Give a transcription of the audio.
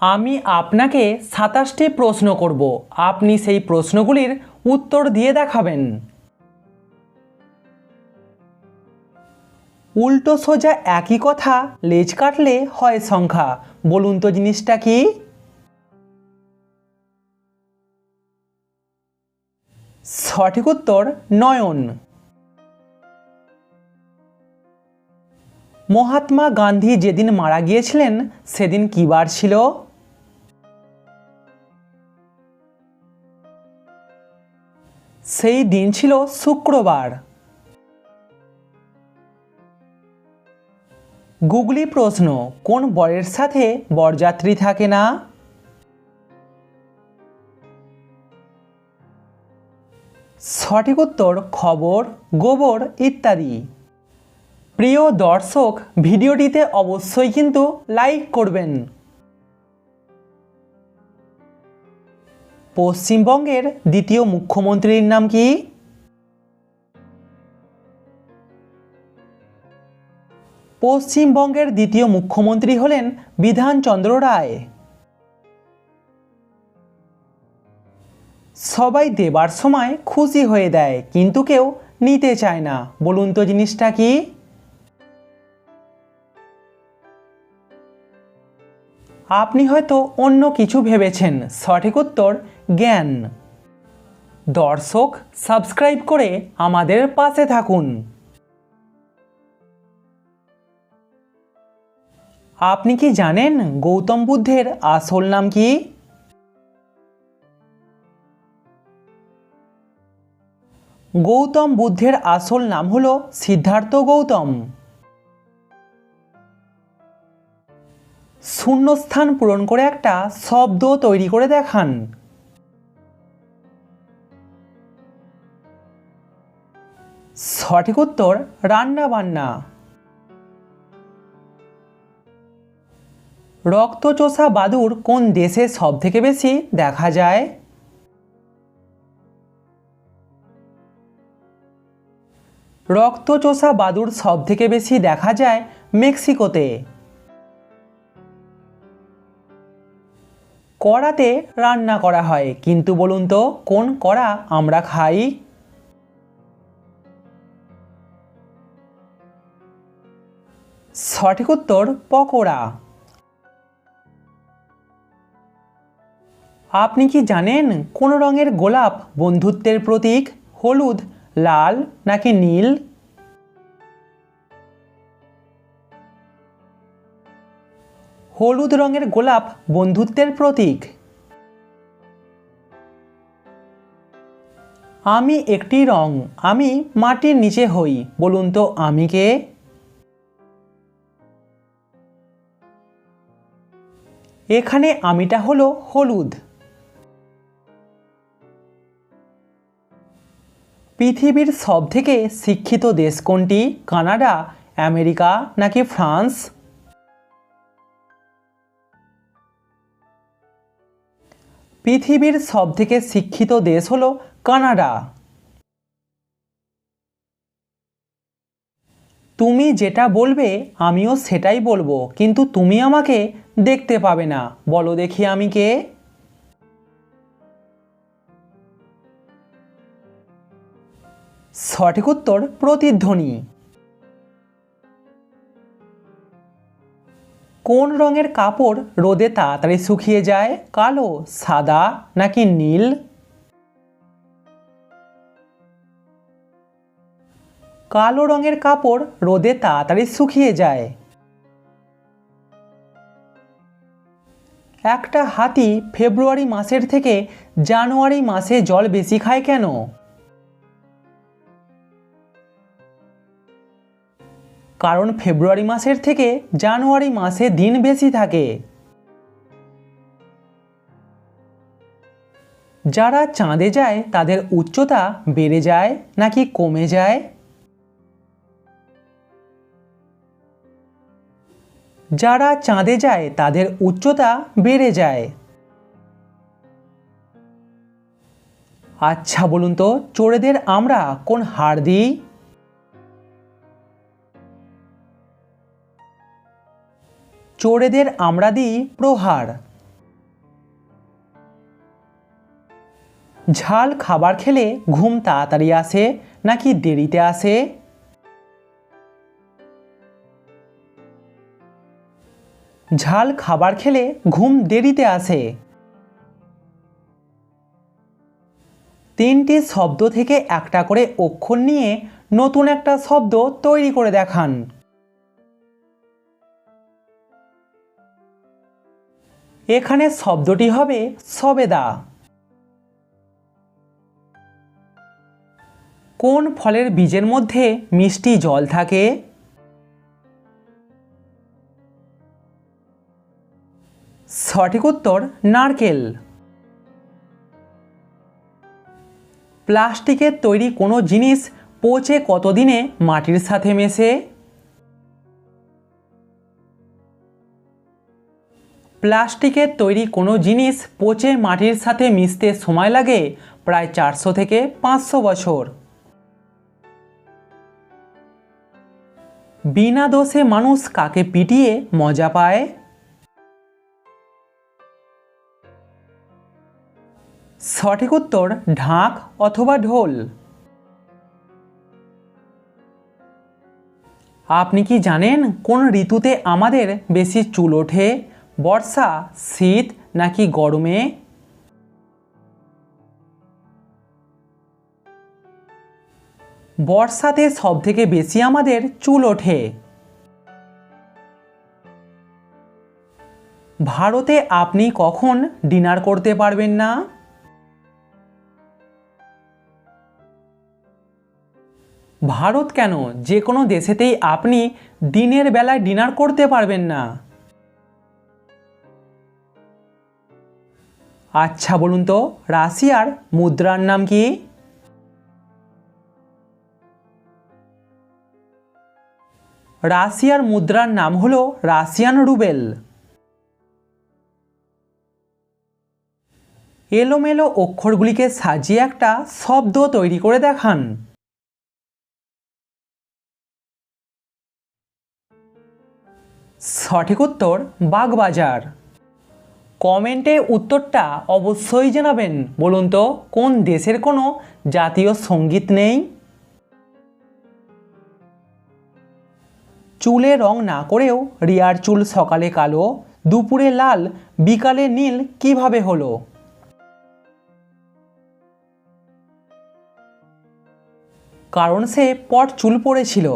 আমি আপনাকে সাতাশটি প্রশ্ন করব। আপনি সেই প্রশ্নগুলির উত্তর দিয়ে দেখাবেন। উল্টো সোজা একই কথা লেজ কাটলে হয় সংখ্যা। বলুন তো জিনিসটা কি? সঠিক উত্তর, নয়ন। মহাত্মা গান্ধী যেদিন মারা গিয়েছিলেন, সেদিন কী বার ছিল? সেই দিন ছিল শুক্রবার। গুগলি প্রশ্ন, কোন বরের সাথে বরযাত্রী থাকে না? সঠিক উত্তর, খবর, গোবর ইত্যাদি। প্রিয় দর্শক, ভিডিওটিতে অবশ্যই কিন্তু লাইক করবেন। পশ্চিমবঙ্গের দ্বিতীয় মুখ্যমন্ত্রীর নাম কি? পশ্চিমবঙ্গের দ্বিতীয় মুখ্যমন্ত্রী হলেন বিধানচন্দ্র রায়। সবাই দেবার সময় খুশি হয়ে দেয়, কিন্তু কেউ নিতে চায় না। বলুন তো জিনিসটা কি? আপনি হয়তো অন্য কিছু ভেবেছেন। সঠিক উত্তর, জ্ঞান। দর্শক, সাবস্ক্রাইব করে আমাদের পাশে থাকুন। আপনি কি জানেন গৌতম বুদ্ধের আসল নাম কি? গৌতম বুদ্ধের আসল নাম হল সিদ্ধার্থ গৌতম। শূন্যস্থান পূরণ করে একটা শব্দ তৈরি করে দেখান। সঠিক উত্তর রান্না বান্না রক্তচোষা বাদুর কোন দেশে সব থেকে বেশি দেখা যায়? রক্তচোষা বাদুর সব থেকে বেশি দেখা যায় মেক্সিকোতে। কড়াতে রান্না করা হয়। কিন্তু বলুন তো, কোন কড়া আমরা খাই? সঠিক উত্তর, পকোড়া। আপনি কি জানেন কোন রঙের গোলাপ বন্ধুত্বের প্রতীক? হলুদ, লাল নাকি নীল? হলুদ রঙের গোলাপ বন্ধুত্বের প্রতীক। আমি একটি রং, আমি মাটির নিচে হই, বলুন তো আমি কে? এখানে আমিটা হলো হলুদ। পৃথিবীর সব থেকে শিক্ষিত দেশ কোনটি? কানাডা, আমেরিকা নাকি ফ্রান্স? পৃথিবীর সব থেকে শিক্ষিত দেশ হলো কানাডা। তুমি যেটা বলবে, আমিও সেটাই বলব, কিন্তু তুমি আমাকে দেখতে পাবে না। বলো দেখি আমি কে। সঠিক উত্তর, প্রতিধ্বনি। কোন রঙের কাপড় রোদে তাড়াতাড়ি শুকিয়ে যায়? কালো, সাদা নাকি নীল? কালো রঙের কাপড় রোদে তাড়াতাড়ি শুকিয়ে যায়। একটা হাতি ফেব্রুয়ারি মাসের থেকে জানুয়ারি মাসে জল বেশি খায় কেন? কারণ ফেব্রুয়ারি মাসের থেকে জানুয়ারি মাসে দিন বেশি থাকে। যারা চাঁদে যায়, তাদের উচ্চতা বেড়ে যায় নাকি কমে যায়? যারা চাঁদে যায়, তাদের উচ্চতা বেড়ে যায়। আচ্ছা বলুন তো, চোরেদের আমরা কোন হাড় দিই? চোরেদের আমরা দিই প্রহার। ঝাল খাবার খেলে ঘুম তাড়াতাড়ি আসে, নাকি দেরিতে আসে? ঝাল খাবার খেলে ঘুম দেরিতে আসে। তিনটি শব্দ থেকে একটা করে অক্ষর নিয়ে নতুন একটা শব্দ তৈরি করে দেখান। এখানে শব্দটি হবে সবেদা। কোন ফলের বীজের মধ্যে মিষ্টি জল থাকে? সঠিক উত্তর, নারকেল। প্লাস্টিকের তৈরি কোনো জিনিস পচে কতদিনে মাটির সাথে মেশে? প্লাস্টিকের তৈরি কোনো জিনিস পচে মাটির সাথে মিশতে সময় লাগে প্রায় চারশো থেকে পাঁচশো বছর। বিনা দোষে মানুষ কাকে পিটিয়ে মজা পায়? সঠিক উত্তর, ঢাক অথবা ঢোল। আপনি কি জানেন কোন ঋতুতে আমাদের বেশি চুল ওঠে? বর্ষা, শীত নাকি গরমে? বর্ষাতে সব থেকে বেশি আমাদের চুল ওঠে। ভারতে আপনি কখন ডিনার করতে পারবেন না? ভারত কেন? যে কোনো দেশেতেই আপনি দিনের বেলায় ডিনার করতে পারবেন না। আচ্ছা বলুন তো রাশিয়ার মুদ্রার নাম কি? রাশিয়ার মুদ্রার নাম হলো রাশিয়ান রুবেল। এলোমেলো অক্ষরগুলিকে সাজিয়ে একটা শব্দ তৈরি করে দেখান। সঠিক উত্তর, বাগবাজার। কমেন্টে উত্তরটা অবশ্যই জানাবেন। বলুন তো, কোন দেশের কোনো জাতীয় সংগীত নেই? চুলে রং না করেও রিয়ার চুল সকালে কালো, দুপুরে লাল, বিকালে নীল কীভাবে হলো? কারণ সে পট চুল পড়েছিল।